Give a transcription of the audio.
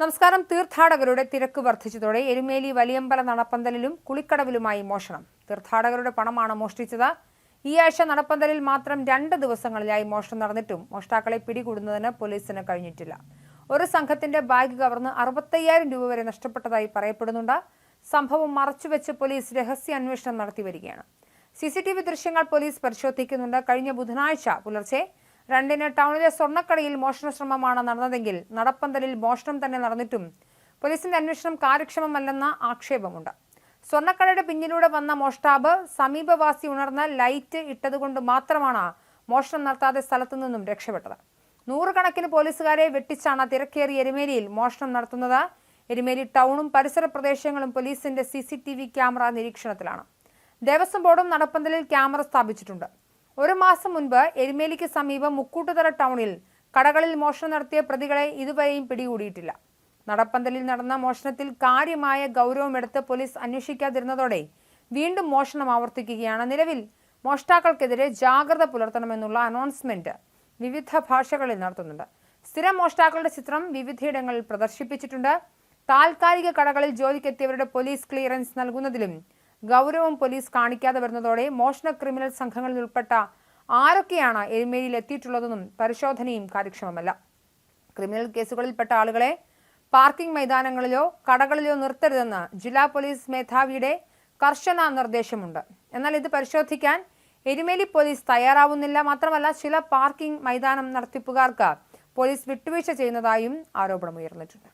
നമസ്കാരം. തീർത്ഥാടകരുടെ തിരക്ക് വർദ്ധിച്ചതോടെ എരുമേലി വലിയമ്പല നടപ്പന്തലിലും കുളിക്കടവിലുമായി മോഷണം. തീർത്ഥാടകരുടെ പണമാണ് മോഷ്ടിച്ചത്. ഈ ആഴ്ച നടപ്പന്തലിൽ മാത്രം രണ്ട് ദിവസങ്ങളിലായി മോഷണം നടന്നിട്ടും മോഷ്ടാക്കളെ പിടികൂടുന്നതിന് പോലീസിന് കഴിഞ്ഞിട്ടില്ല. ഒരു സംഘത്തിന്റെ ബാഗ് കവർന്ന് അറുപത്തയ്യായിരം രൂപ വരെ നഷ്ടപ്പെട്ടതായി പറയപ്പെടുന്നുണ്ട്. സംഭവം മറച്ചുവെച്ച് പോലീസ് രഹസ്യ അന്വേഷണം നടത്തി വരികയാണ്. സി ദൃശ്യങ്ങൾ പോലീസ് പരിശോധിക്കുന്നുണ്ട്. കഴിഞ്ഞ ബുധനാഴ്ച പുലർച്ചെ രണ്ടിന് ടൗണിലെ സ്വർണക്കടയിൽ മോഷണശ്രമമാണ് നടന്നതെങ്കിൽ നടപ്പന്തലിൽ മോഷണം തന്നെ നടന്നിട്ടും പോലീസിന്റെ അന്വേഷണം കാര്യക്ഷമമല്ലെന്ന ആക്ഷേപമുണ്ട്. സ്വർണക്കടയുടെ പിന്നിലൂടെ വന്ന മോഷ്ടാവ് സമീപവാസി ഉണർന്ന ലൈറ്റ് ഇട്ടതുകൊണ്ട് മാത്രമാണ് മോഷണം നടത്താതെ സ്ഥലത്തു നിന്നും രക്ഷപ്പെട്ടത്. നൂറുകണക്കിന് പോലീസുകാരെ വെട്ടിച്ചാണ് തിരക്കേറിയ എരുമേലിയിൽ മോഷണം നടത്തുന്നത്. എരുമേലി ടൗണും പരിസര പ്രദേശങ്ങളും പോലീസിന്റെ സി ക്യാമറ നിരീക്ഷണത്തിലാണ്. ദേവസ്വം ബോർഡും നടപ്പന്തലിൽ ക്യാമറ സ്ഥാപിച്ചിട്ടുണ്ട്. ഒരു മാസം മുൻപ് എരുമേലിക്ക് സമീപം മുക്കൂട്ടുതറ ടൗണിൽ കടകളിൽ മോഷണം നടത്തിയ പ്രതികളെ ഇതുവരെയും പിടികൂടിയിട്ടില്ല. നടപ്പന്തലിൽ നടന്ന മോഷണത്തിൽ കാര്യമായ ഗൗരവമെടുത്ത് പോലീസ് അന്വേഷിക്കാതിരുന്നതോടെ വീണ്ടും മോഷണം ആവർത്തിക്കുകയാണ് നിലവിൽ. മോഷ്ടാക്കൾക്കെതിരെ ജാഗ്രത പുലർത്തണമെന്നുള്ള അനൗൺസ്മെന്റ് വിവിധ ഭാഷകളിൽ നടത്തുന്നുണ്ട്. സ്ഥിരം മോഷ്ടാക്കളുടെ ചിത്രം വിവിധയിടങ്ങളിൽ പ്രദർശിപ്പിച്ചിട്ടുണ്ട്. താൽക്കാലിക കടകളിൽ ജോലിക്കെത്തിയവരുടെ പോലീസ് ക്ലിയറൻസ് നൽകുന്നതിലും ഗൗരവം പോലീസ് കാണിക്കാതെ വരുന്നതോടെ മോഷണ ക്രിമിനൽ സംഘങ്ങളിൽ ഉൾപ്പെട്ട ആരൊക്കെയാണ് എരുമേലിയിൽ എത്തിയിട്ടുള്ളതെന്നും പരിശോധനയും കാര്യക്ഷമമല്ല. ക്രിമിനൽ കേസുകളിൽപ്പെട്ട ആളുകളെ പാർക്കിംഗ് മൈതാനങ്ങളിലോ കടകളിലോ നിർത്തരുതെന്ന് ജില്ലാ പോലീസ് മേധാവിയുടെ കർശന നിർദ്ദേശമുണ്ട്. എന്നാൽ ഇത് പരിശോധിക്കാൻ എരുമേലി പോലീസ് തയ്യാറാവുന്നില്ല. മാത്രമല്ല ചില പാർക്കിംഗ് മൈതാനം നടത്തിപ്പുകാർക്ക് പോലീസ് വിട്ടുവീഴ്ച ചെയ്യുന്നതായും ആരോപണമുയർന്നിട്ടുണ്ട്.